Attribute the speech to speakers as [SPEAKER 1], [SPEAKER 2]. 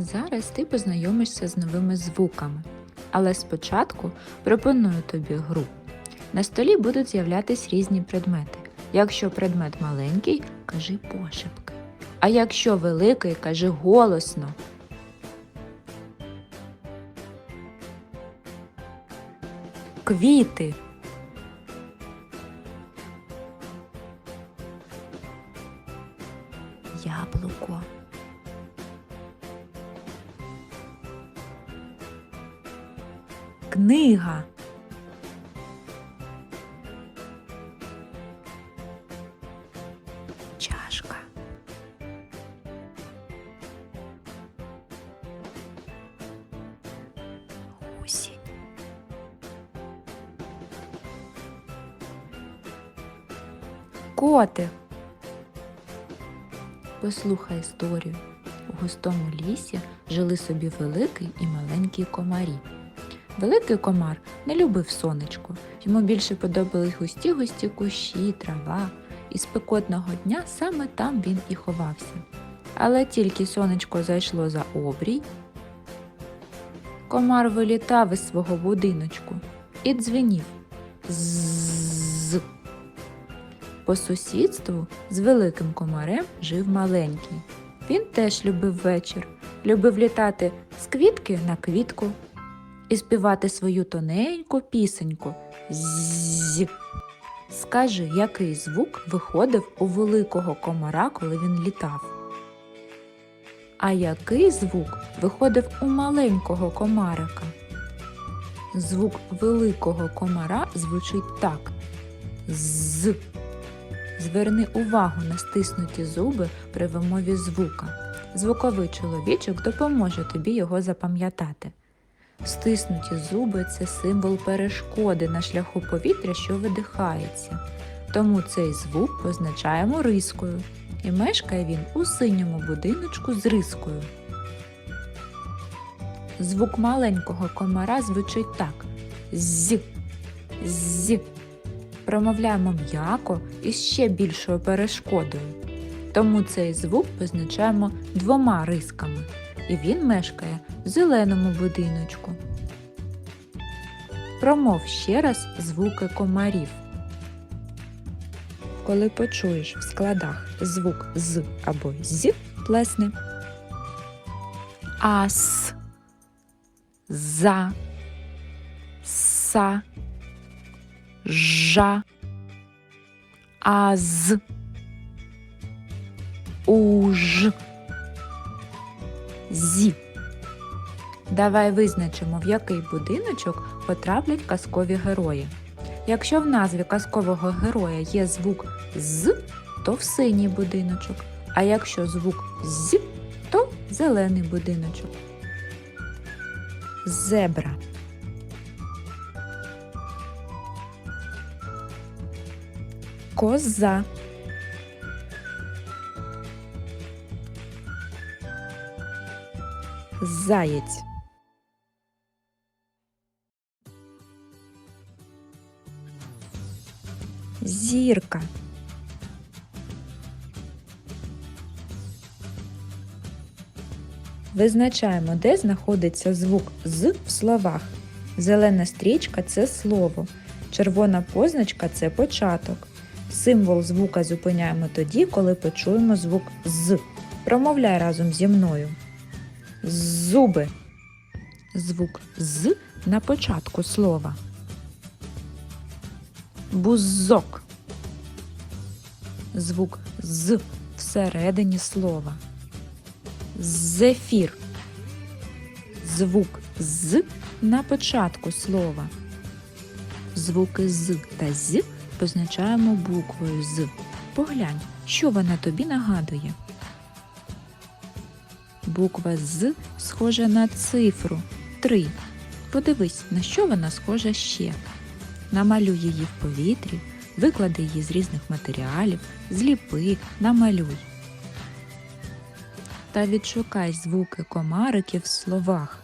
[SPEAKER 1] Зараз ти познайомишся з новими звуками. Але спочатку пропоную тобі гру. На столі будуть з'являтись різні предмети. Якщо предмет маленький, кажи пошепки. А якщо великий, кажи голосно. Квіти. Яблуко. Книга. Чашка. Послухай історію. У густому лісі жили собі великий і маленький комарі. Великий комар не любив сонечко. Йому більше подобались густі густі кущі, трава, і спекотного дня саме там він і ховався. Але тільки сонечко зайшло за обрій, комар вилітав із свого будиночку і дзвенів. З. По сусідству з великим комарем жив маленький. Він теж любив вечір, любив літати з квітки на квітку і співати свою тоненьку пісеньку. Зззь. Скажи, який звук виходив у великого комара, коли він літав? А який звук виходив у маленького комарика? Звук великого комара звучить так. З. Зверни увагу на стиснуті зуби при вимові звука. Звуковий чоловічок допоможе тобі його запам'ятати. Стиснуті зуби це символ перешкоди на шляху повітря, що видихається. Тому цей звук позначаємо рискою. І мешкає він у синьому будиночку з рискою. Звук маленького комара звучить так: з, з. Промовляємо м'яко і ще більшою перешкодою. Тому цей звук позначаємо двома рисками, і він мешкає в зеленому будиночку. Промов ще раз звуки комарів. Коли почуєш в складах звук з або з, плесни. Ас, за, са, жа, аз, уж, зі. Давай визначимо, в який будиночок потраплять казкові герої. Якщо в назві казкового героя є звук з, то в синій будиночок, а якщо звук з, то зелений будиночок. Зебра. Коза. Заєць. Зірка. Визначаємо, де знаходиться звук з в словах. Зелена стрічка це слово. Червона позначка це початок. Символ звука зупиняємо тоді, коли почуємо звук з. Промовляй разом зі мною. Зуби. Звук з на початку слова. Бузок. Звук з всередині слова. Зефір. Звук з на початку слова. Звуки з та з позначаємо буквою з. Поглянь, що вона тобі нагадує. Буква з схожа на цифру 3. Подивись, на що вона схожа ще. Намалюй її в повітрі, виклади її з різних матеріалів, зліпи, намалюй. Та відшукай звуки комариків в словах.